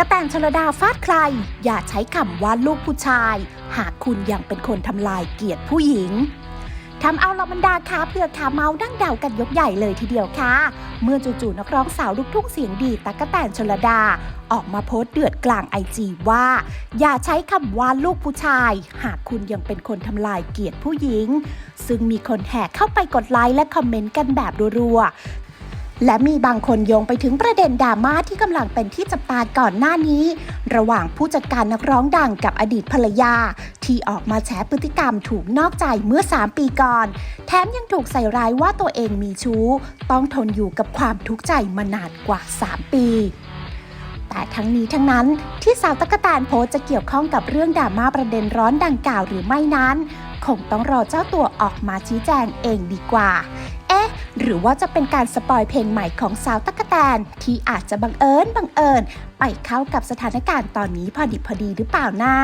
กระแตนชลดาฟาดใคร อย่าใช้คำว่าลูกผู้ชาย หากคุณยังเป็นคนทำลายเกียรติผู้หญิงทำเอาเหลาบรรดาขาเพื่อขาเมาดั้งเดากันยกใหญ่เลยทีเดียวค่ะ เมื่อจู่ๆนักร้องสาวลูกทุ่งเสียงดีตั๊กแตนชลดา ออกมาโพสต์เดือดกลางไอจีว่า อย่าใช้คำว่าลูกผู้ชาย หากคุณยังเป็นคนทำลายเกียรติผู้หญิง ซึ่งมีคนแห่เข้าไปกดไลค์และคอมเมนต์กันแบบรัวๆ และมีบางคนโยงไปถึงประเด็นดราม่าที่กำลังเป็นที่จับตาก่อนหน้านี้ ระหว่างผู้จัดการนักร้องดังกับอดีตภรรยา ที่ออกมาแฉพฤติกรรมถูกนอกใจเมื่อ 3 ปีก่อน แถมยังถูกใส่ร้ายว่าตัวเองมีชู้ ต้องทนอยู่กับความทุกข์ใจมานานกว่า 3 ปีแต่ทั้งนี้ทั้งนั้นที่สาวตะกกะแตนโพสจะเกี่ยวข้องกับเรื่องดราม่าประเด็นร้อนดังกล่าวหรือไม่นั้น คงต้องรอเจ้าตัวออกมาชี้แจงเองดีกว่า หรือว่าจะเป็นการสปอยเพลงใหม่ของสาวตะกกะแตน ที่อาจจะบังเอิญบังเอิญ ไปเข้ากับสถานการณ์ตอนนี้พอดิบพอดีหรือเปล่านะ